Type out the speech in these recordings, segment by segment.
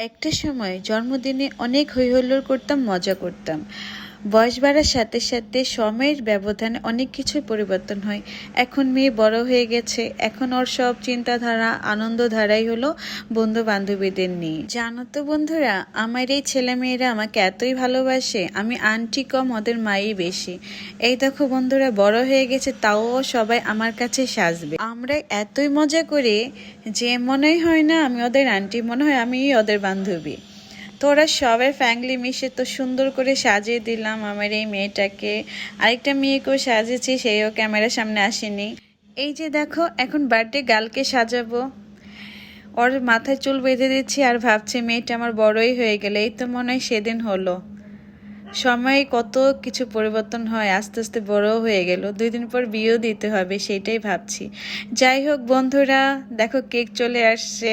একটা সময় জন্মদিনে অনেক হৈহল্লোর করতাম মজা করতাম। বয়স বাড়ার সাথে সাথে সময়ের ব্যবধানে অনেক কিছুই পরিবর্তন হয়। এখন মেয়ে বড় হয়ে গেছে, এখন ওর সব চিন্তাধারা, আনন্দধারাই হলো বন্ধু বান্ধবীদের নিয়ে। জানো তো বন্ধুরা, আমার এই ছেলেমেয়েরা আমাকে এতই ভালোবাসে, আমি আন্টি কম, ওদের মাই বেশি। এই দেখো বন্ধুরা, বড় হয়ে গেছে, তাও সবাই আমার কাছে সাজবে। আমরা এতই মজা করি, যে মনেই হয় না আমি ওদের আন্টি, মনে হয় আমি ওদের বান্ধবী। তো ওরা সবাই ফ্যামিলি মিশে তো সুন্দর করে সাজিয়ে দিলাম আমার এই মেয়েটাকে। আরেকটা মেয়েকেও সাজিয়েছি, সেও ক্যামেরার সামনে আসেনি। এই যে দেখো, এখন বার্থডে গালকে সাজাবো। ওর মাথায় চুল বেঁধে দিচ্ছি আর ভাবছি মেয়েটা আমার বড়ই হয়ে গেলে। এই তো মনে হয় সেদিন হলো। সময়ে কত কিছু পরিবর্তন হয়, আস্তে আস্তে বড়ও হয়ে গেল। দুই দিন পর বিয়েও দিতে হবে, সেটাই ভাবছি। যাই হোক বন্ধুরা, দেখো কেক চলে আসছে।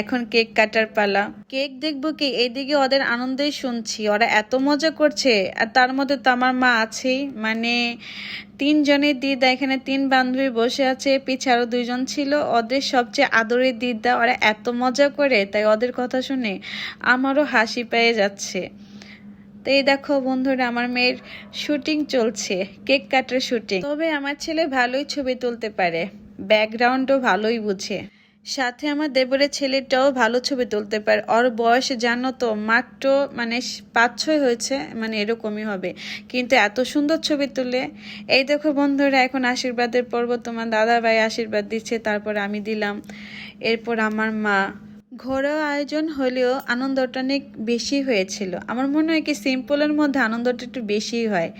এখন কেক কাটার পালা। কেক দেখব কি? এইদিকে ওদের আনন্দেই শুনছি। ওরা এত মজা করছে। আর তার মধ্যে তো আমার মা আছেই। মানে তিনজনের দিদা এখানে তিন বান্ধবী বসে আছে। পিছে আরও দুইজন ছিল। ওদের সবচেয়ে আদরের দিদা। ওরা এত মজা করে। তাই ওদের কথা শুনে আমারও হাসি পেয়ে যাচ্ছে। তো এই দেখো বন্ধুরা, আমার মেয়ের শুটিং চলছে। কেক কাটার শুটিং। তবে আমার ছেলে ভালোই ছবি তুলতে পারে। ব্যাকগ্রাউন্ডও ভালোই বুঝে। সাথে আমার দেবরের ছেলেটাও ভালো ছবি তুলতে পারে। ওর বয়স জানো তো, মাত্র মানে পাঁচ ছয় হয়েছে মানে এরকমই হবে। কিন্তু এত সুন্দর ছবি তুলে, এই দেখো বন্ধুরা, এখন আশীর্বাদের পর্ব, তোমার দাদা ভাই আশীর্বাদ দিচ্ছে, তারপর আমি দিলাম, এরপর আমার মা। ঘরোয়া আয়োজন হলেও আনন্দটা অনেক বেশি হয়েছিল। আমার মনে হয় কি সিম্পলের মধ্যে আনন্দটা একটু বেশি হয়।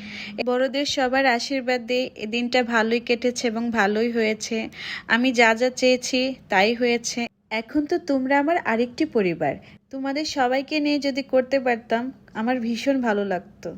বড়দের সবার আশীর্বাদ দিয়ে এই দিনটা ভালোই কেটেছে এবং ভালোই হয়েছে। আমি যা যা চেয়েছি তাই হয়েছে। এখন তো তোমরা আমার আরেকটি পরিবার। তোমাদের সবাইকে নিয়ে যদি করতে পারতাম, আমার ভীষণ ভালো লাগতো।